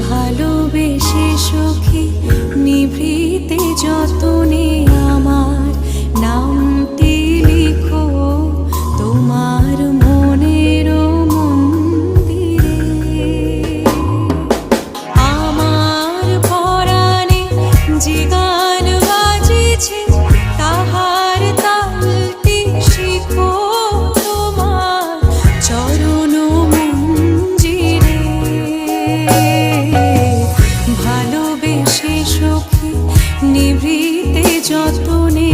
high. নিভৃতে যতনে